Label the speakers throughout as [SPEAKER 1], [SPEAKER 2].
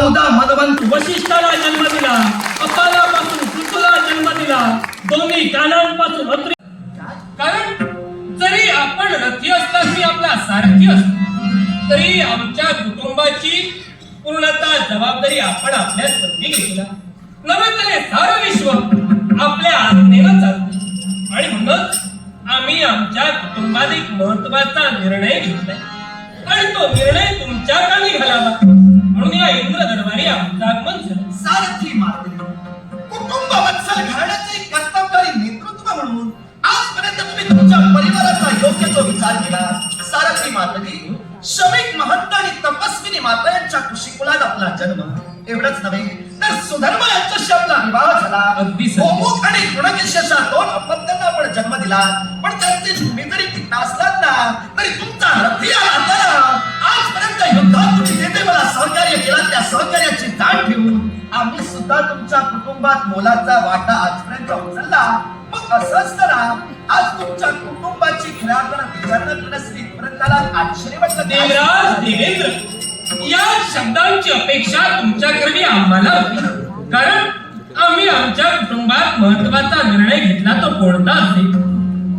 [SPEAKER 1] चौदा मधवंत
[SPEAKER 2] वशिष्ठाला जन्म दिला. कपालापासून पृथ्वीला जन्म दिला. दोन्ही कानांपासून अत्री कारण जरी आपण रथी असला की आपला सारथी असतो तरी आमच्या कुटुंबाची पूर्णता जबाबदारी आपण आपल्या संधी घेतला. नव्हे तर सारं विश्व आपल्या आज्ञेनं चालतं. आणि म्हणूनच आम्ही आमच्या कुटुंबात एक महत्त्वाचा निर्णय घेतलाय. आणि तो निर्णय तुमच्या कानी घालावा म्हणून या
[SPEAKER 1] सारथी मारली कुटुंब वत्सल घराण्याचे एक कर्तबगारी नेतृत्व म्हणून आजपर्यंत तुम्ही तुमच्या परिवाराचा योग्य तो विचार केला. सारथी मातली श्रमिक महंत आणि तपस्विनी माता यांच्या कुशीकुलात आपला जन्म. एवढंच नव्हे तर सुधर्म यांच्याशी आपला विवाह झाला. गोमुख आणि गुणकेशाच्या दोन अपत्यांना आपण जन्म दिला. पण त्यांचे तुम्ही जरी पिता असलात ना तरी तुमचा रथी सहकार्य केला त्या सहकार्याची जाण ठेवून आम्ही सुद्धा तुमच्या कुटुंबात मोलाचा वाटा आजपर्यंत उचलला मग असं असताना आज तुमच्या कुटुंबाची खऱ्यापण विचारणा आश्चर्य वाटलं?
[SPEAKER 2] देवराज देवेंद्र या शब्दांची अपेक्षा तुमच्याकडे आम्हाला कारण आम्ही आमच्या कुटुंबात महत्त्वाचा निर्णय घेतला तो कोणता असेल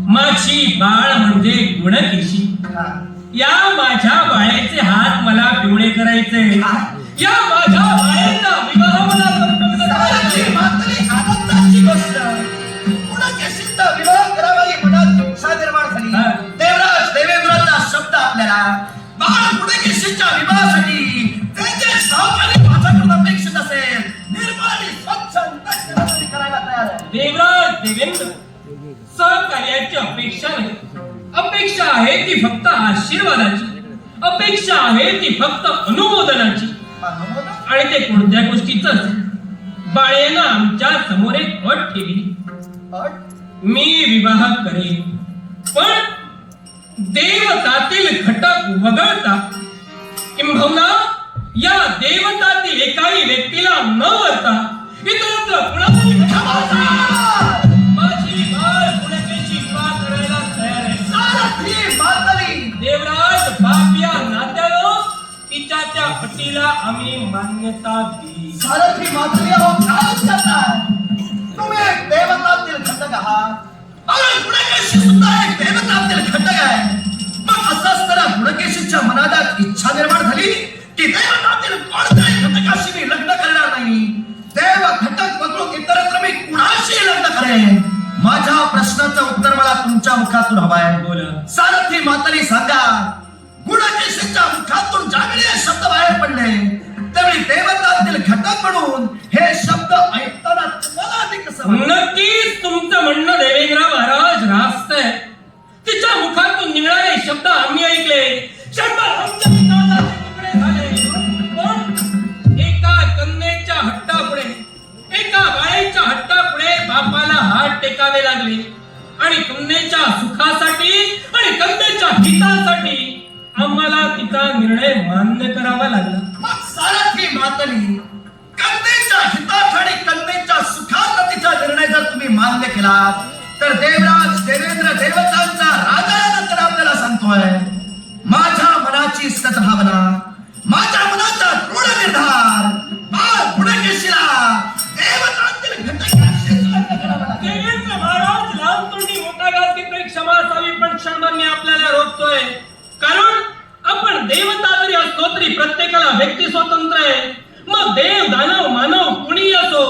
[SPEAKER 2] माझी बाळ म्हणजे गुणकेशी. या माझ्या बाळेचे हात मला पिवळे करायचे. या माझ्या बाळेचा विवाह मला संपन्न
[SPEAKER 1] सारथी
[SPEAKER 2] करायचे.
[SPEAKER 1] मातली आनंदाची गोष्ट. गुणकेशींचा विवाह करावा ही मनात इच्छा निर्माण झाली. देवराज देवेंद्राचा शब्द आपल्याला. बाळ विवाहासाठी माझ्याकडून अपेक्षित असेल. निर्मळ स्वच्छ करायला तयार
[SPEAKER 2] देवराज देवेंद्र सहकार्याची अपेक्षा नाही. अपेक्षा आहे ती फक्त आशीर्वादाची. अपेक्षा आहे ती फक्त अनुमोदनाची. आणि ते कोणत्या गोष्टीच बाळेनं आमच्यासमोर एक अट ठेवली. मी विवाह करेन. पण देवतातील घटक वगळता किंबहुना या देवतातील एकाही व्यक्तीला न वरता इतरत्र कुणालाही अटीला आम्ही मान्यता दिली.
[SPEAKER 1] सारथी मातली अहो काय करताय? तुम्ही एक देवतातील घटक आहात. अरे गुणकेशी सुद्धा एक देवतातील घटक आहे. मग असं असताना गुणकेशीच्या मनात इच्छा निर्माण झाली की देवतातील कोणत्याही घटकाशी मी लग्न करणार नाही. देव घटक वगळून इतरत्र मी कुणाशी लग्न करेन? माझ्या प्रश्नाचं उत्तर मला तुमच्या मुखातून हवंय.
[SPEAKER 2] बोला.
[SPEAKER 1] सारथी मातरी सांगा गुणकेशीच्या मुखातून ज्यावेळी शब्द बाहेर पडले. त्यावेळी देवतातील घटक म्हणून हे शब्द ऐकताना तुम्हाला अधिक
[SPEAKER 2] नक्कीच तुमचं म्हणणं देवेंद्र महाराज रास्त आहे. तिच्या मुखातून निघणारे शब्द आम्ही ऐकले. शंभर आमच्या तुकडे झाले. पण एका कन्येच्या हट्टापुढे एका बाळेच्या हट्टापुढे बापाला हात टेकावे लागले. आणि कन्येच्या सुखासाठी आणि कन्येच्या हितासाठी आम्हाला तिचा निर्णय मान्य करावा लागला
[SPEAKER 1] मग सारथी मातली कन्येच्या हितात आणि कन्येच्या सुखात तिचा निर्णय जर तुम्ही मान्य केलात तर देवराज देवेंद्र देवतांचा राजानंतर आपल्याला सांगतोय माझ्या मनाची सद्भावना माझ्या मनाचा दृढ निर्धार बाळ देवतांतील लग्न करावं लागेल.
[SPEAKER 2] देवेंद्र महाराज लहानपणी मोठा गाजकीकडे क्षमा असावी पण क्षणभर मी आपल्याला रोखतोय कारण आपण देवता जरी असतो तरी प्रत्येकाला व्यक्ती स्वतंत्र आहे. मग देव दानव मानव कुणीही असो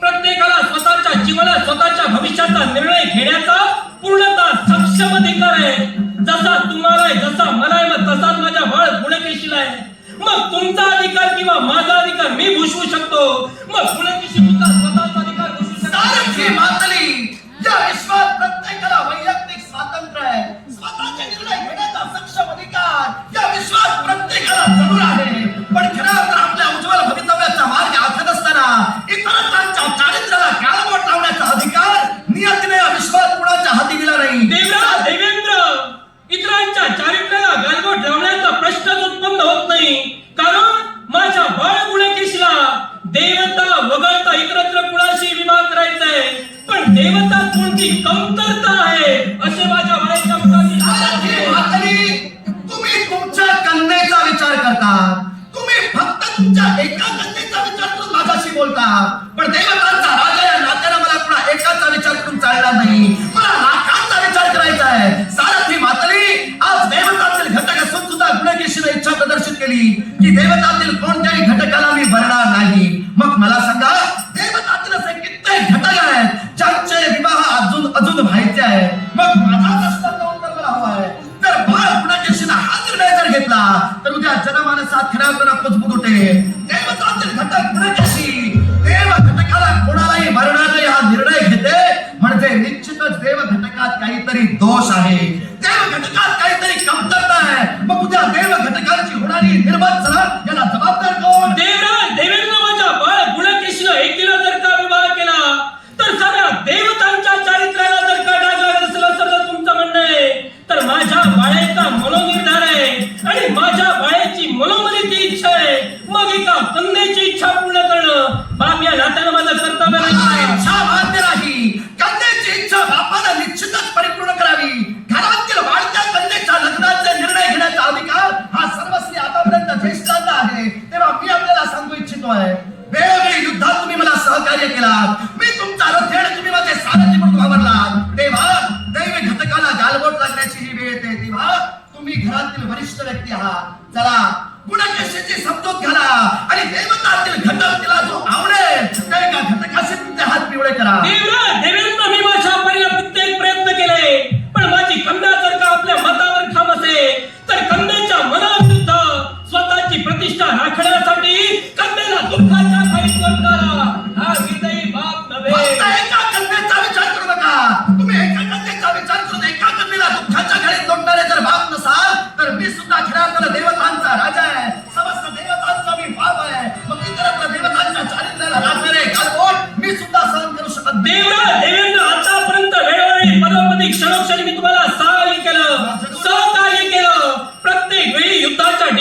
[SPEAKER 2] प्रत्येकाला स्वतःच्या जीवनात स्वतःच्या भविष्याचा निर्णय घेण्याचा पूर्णतः सक्षम अधिकार आहे. जसा तुम्हाला आहे जसा मला आहे मग तसाच माझ्या बाळ गुणकेशील आहे. मग तुमचा अधिकार किंवा माझा अधिकार मी भूषवू शकतो. मग गुणकेशी तुमचा स्वतःचा अधिकार भूषवू शकतो.
[SPEAKER 1] या विश्वात प्रत्येकाला वैयक्तिक स्वातंत्र्य आहे. ¡Chau, chau! घटकात काहीतरी दोष आहे. देव घटकात काहीतरी कमतरता आहे. मग तुझ्या देव घटकाची होणारी निर्माण याला जबाबदार कोण?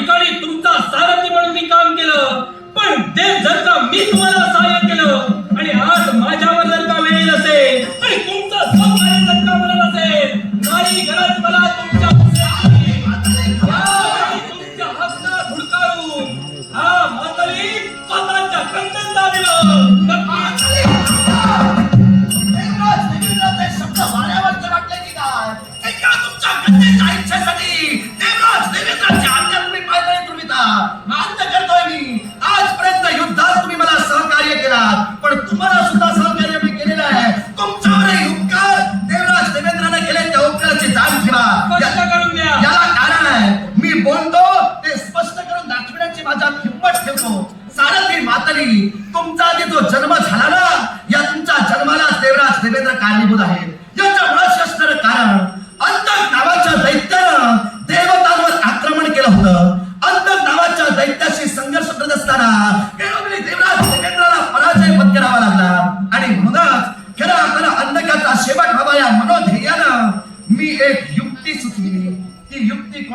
[SPEAKER 2] ठिकाणी तुमचा सारथी म्हणून मी काम केलं. पण ते जर का मी तुम्हाला सहाय्य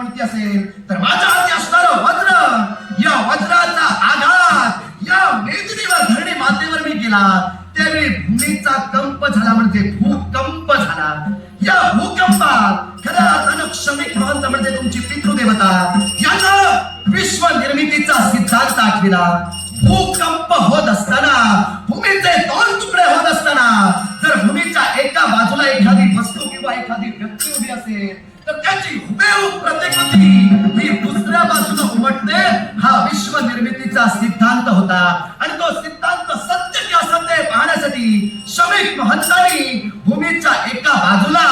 [SPEAKER 1] कोणती असेल? तर माझ्या हाती असणार वज्र. या वज्राचा आघात या मेदिनीवर धरणी मातेवर मी गेला त्यावेळी भूमीचा कंप झाला म्हणजे भूकंप झाला. या भूकंपात खऱ्या अर्थानं क्षमिक भवंत म्हणजे तुमची पितृदेवता. याचा विश्व निर्मितीचा सिद्धांत दाखविला असतील तर त्याची हुबेहूब प्रतिकृती ही दुसऱ्या बाजूने उमटणे हा विश्व निर्मितीचा सिद्धांत होता. आणि तो सिद्धांत सत्य की असत्य पाहण्यासाठी श्रमिक महंतांनी भूमीच्या एका बाजूला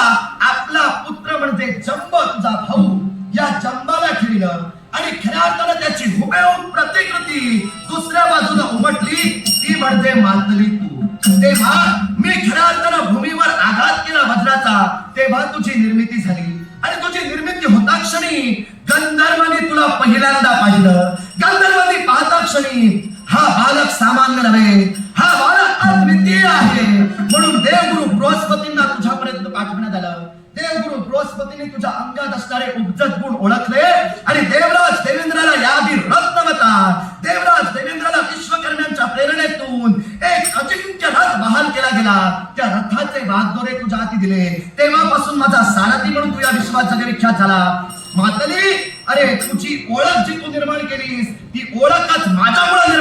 [SPEAKER 1] आपला पुत्र म्हणजे जंब तुझा भाऊ या जंबाला खेळलं आणि खऱ्या अर्थानं त्याची हुबेहूब प्रतिकृती दुसऱ्या बाजूला उमटली. ती म्हणजे मानली तेव्हा मी खऱ्या अर्थानं भूमीवर आघात केला वज्राचा तेव्हा तुझी निर्मिती झाली. आणि तुझी निर्मिती होता क्षणी गंधर्वांनी तुला पहिल्यांदा पाहिलं. गंधर्वांनी पाहता क्षणी हा बालक सामान्य नव्हे हा बालक अद्वितीय आहे. म्हणून देवगुरु बृहस्पतींना तुझ्यापर्यंत पाठवण्यात आलं. देवगुरु बृहस्पतीने तुझ्या अंगात असणारे उपजत गुण ओळखले आणि देव बहादुर तुझ्या हाती दिले. तेव्हापासून माझा सारथी म्हणून तुझ्या विश्वास विख्यात झाला. मातली अरे तुझी ओळख जी तू निर्माण केलीस ती ओळखच माझ्यामुळे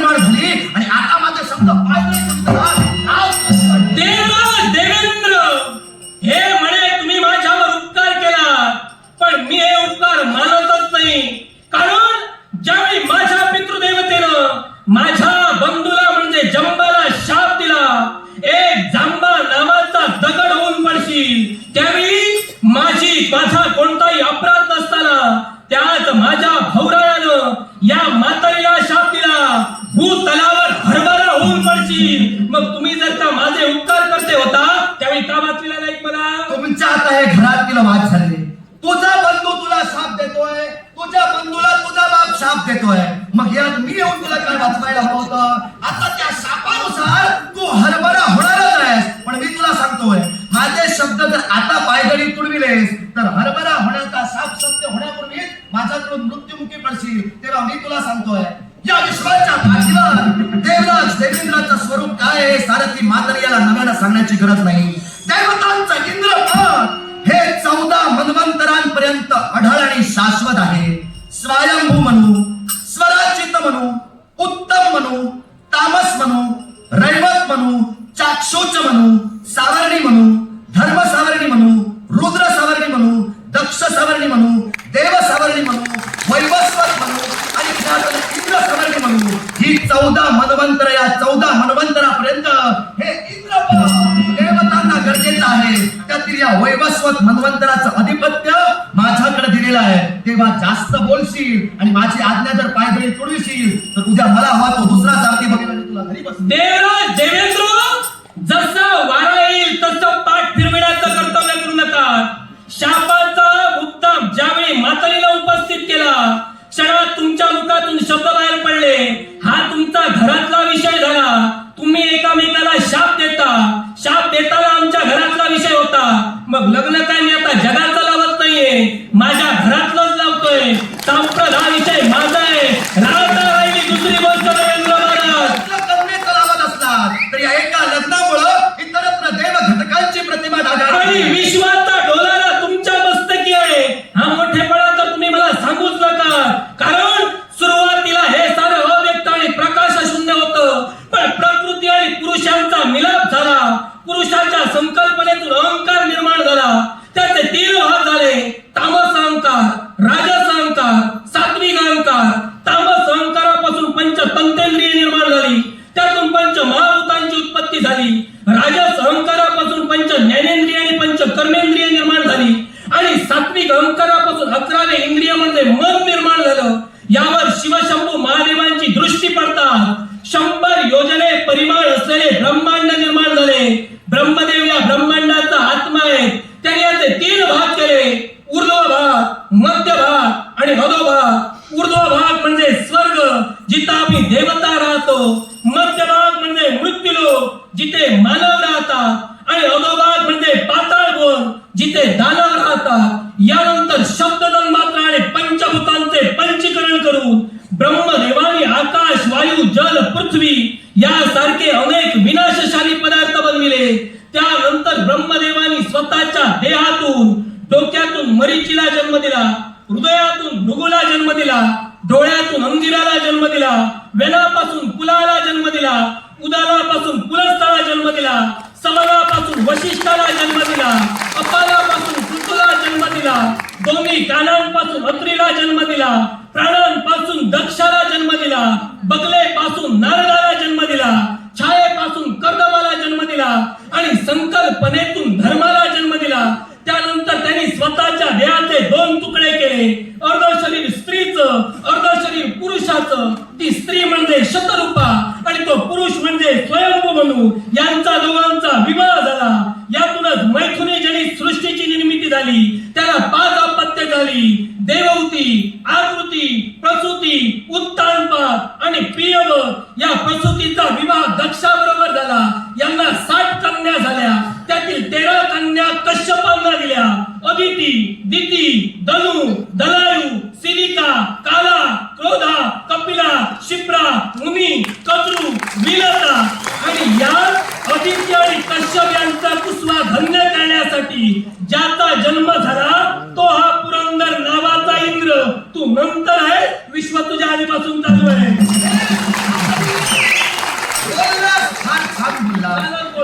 [SPEAKER 1] प्रश्न होता त्यावेळी का वाचलेला नाही मला
[SPEAKER 2] तुमच्या आता हे घरात तिला वाद झाले तुझा बंधू तुला साप देतोय. तुझ्या बंधूला तुझा बाप
[SPEAKER 1] साप देतोय. मग यात मी येऊन तुला काय वाचवायला हवं होतं? आता त्या करण्याची गरज नाही. देवतांचं इंद्रपद हे चौदा मन्वंतरांपर्यंत अढळ आणि शाश्वत आहे. स्वयंभू म्हणू स्वराचित म्हणू उत्तम म्हणू तामस म्हणू रैवत म्हणू चाक्षुच म्हणू सावर्णी म्हणू धर्म सावर्णी म्हणू रुद्र सावर्णी म्हणू दक्ष सावर्णी म्हणू देव सावर्णी म्हणू वैवस्वत म्हणू आणि इंद्र सावर्णी म्हणू. ही चौदा मनवंतर या चौदा मनवंतरापर्यंत हे इंद्र देवतांना गरजेचं आहे. त्यातील या वैवस्वत मनवंतराचं अधिपत्य माझ्याकडे दिलेलं आहे. तेव्हा जास्त बोलशील आणि माझी आज्ञा जर पायदळी तोडशील तर तुझ्या मला हवा तो दुसरा सारथी बघेल तुला घरी बस
[SPEAKER 2] देवराज देवेंद्र जसं वारा येईल तसं पाठ फिरविण्याचं कर्तव्य करू. नका शापाचा उत्तम ज्यावेळी मातालीला उपस्थित केला क्षणात तुमच्या मुखातून शब्द बाहेर पडले. हा तुमचा घरातला विषय झाला. तुम्ही एकामेकाला शाप देता. शाप देताना आमच्या घरातला विषय होता. मग लग्न काय मी आता जगाचा लावत नाहीये. माझ्या घरातलंच लावतोय. संप्रद हा विषय माझा झाली गोन जिथे दानव राहतात यानंतर शब्द मात्र आणि पंचभूतांचे पंचीकरण करून ब्रह्मदेवानी आकाश वायू जल पृथ्वी यासारखे अनेक विनाशशाली पदार्थ बनविले त्यानंतर ब्रह्मदेवानी स्वतःच्या देहातून डोक्यातून मरीचीला जन्म दिला हृदयातून भृगुला जन्म दिला डोळ्यातून अंगिराला जन्म दिला वेणापासून कुलाला जन्म दिला उदारापासून पुलस्ताला जन्म दिला समलापासून वशिष्ठाला जन्म दिला अपालापासून पृथ्वीला जन्म दिला दोन्ही कानांपासून अत्रीला जन्म दिला प्राणांपासून दक्षाला जन्म दिला. बगलेपासून नारदाला जन्म दिला छायेपासून कर्दमाला जन्म दिला आणि संकल्पनेतून धर्माला जन्म दिला त्यानंतर त्यांनी स्वतःच्या देहाचे दोन तुकडे केले अर्ध शरीर स्त्रीचं अर्ध शरीर पुरुषाचं ती स्त्री म्हणजे शतरूपा आणि तो पुरुष म्हणजे स्वयंभू म्हणू यांचा दोघांचा विवाह झाला यातूनच मैथुनी जनित सृष्टीची निर्मिती झाली त्याला पाच अपत्य झाली देववती आकृती प्रसूती उत्तानपात या प्रसूतीचा विवाह दक्षाबरोबर झाला. यांना साठ कन्या झाल्या. त्यातील तेरा कन्या कश्यपांना दिल्या. अदिती दिती दनु दलायू सिलिका काला क्रोधा कपिला शिप्रा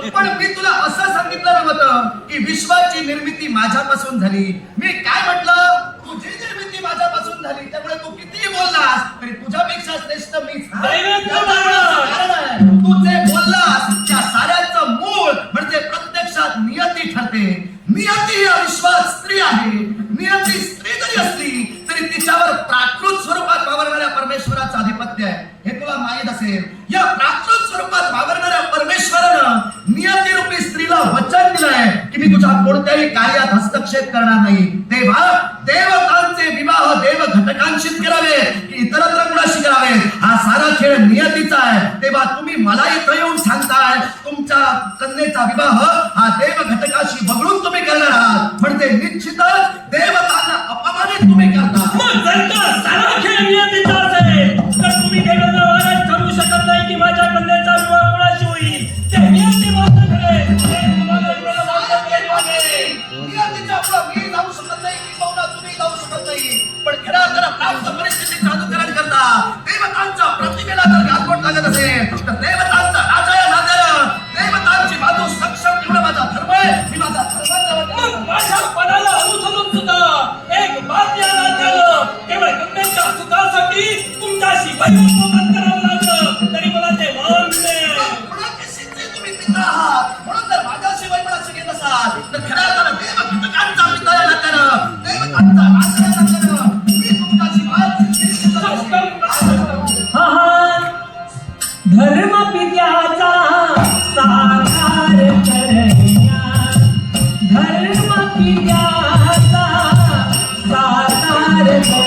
[SPEAKER 1] पण मी तुला असं सांगितलं नव्हतं की विश्वाची निर्मिती माझ्यापासून झाली. मी काय म्हटलं? तुझी निर्मिती माझ्यापासून झाली. त्यामुळे तू कितीही बोललास तरी तुझ्यापेक्षा श्रेष्ठ मीच. आहे. तू जे बोललास त्या साऱ्याचं मूळ म्हणजे प्रत्यक्षात नियती ठरते. नियती ही अविश्वास स्त्री आहे. नियती कार्यात हस्तक्षेप करणार नाही. तेव्हा देवतांचे विवाह देव घटकांशीच करावे की इतरत्र कुणाशी करावे? हा
[SPEAKER 2] सारा खेळ नियतीचा आहे. तेव्हा तुम्ही मलाही इथं सांगताय तुमच्या कन्येचा विवाह हा
[SPEAKER 1] देव घटकाशी बघडून तुम्ही करणार आहात. म्हणजे निश्चितच प्रतिमेला जर गालबोट लागत असेल तर